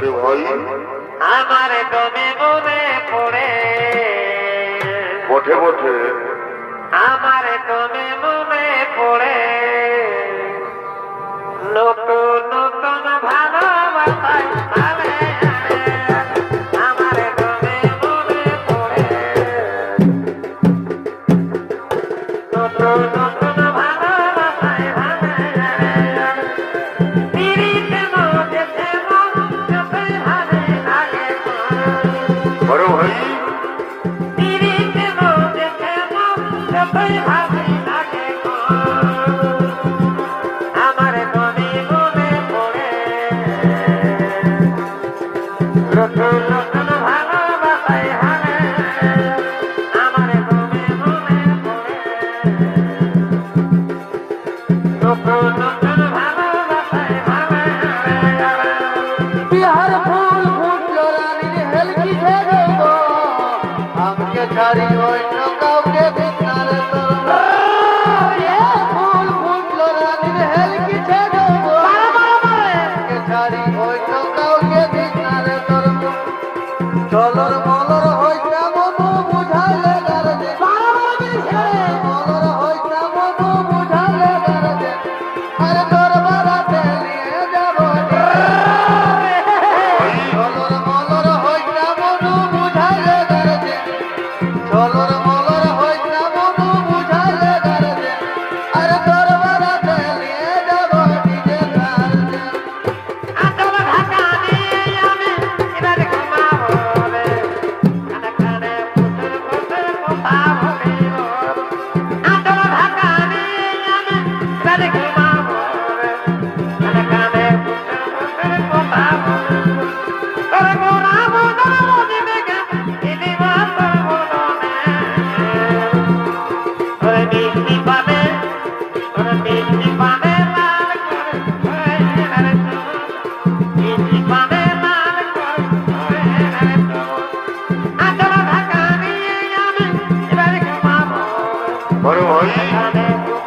করে ভাই আমার দমে মনে পড়ে। বঠে বঠে। ভিখারি হইল Thank you.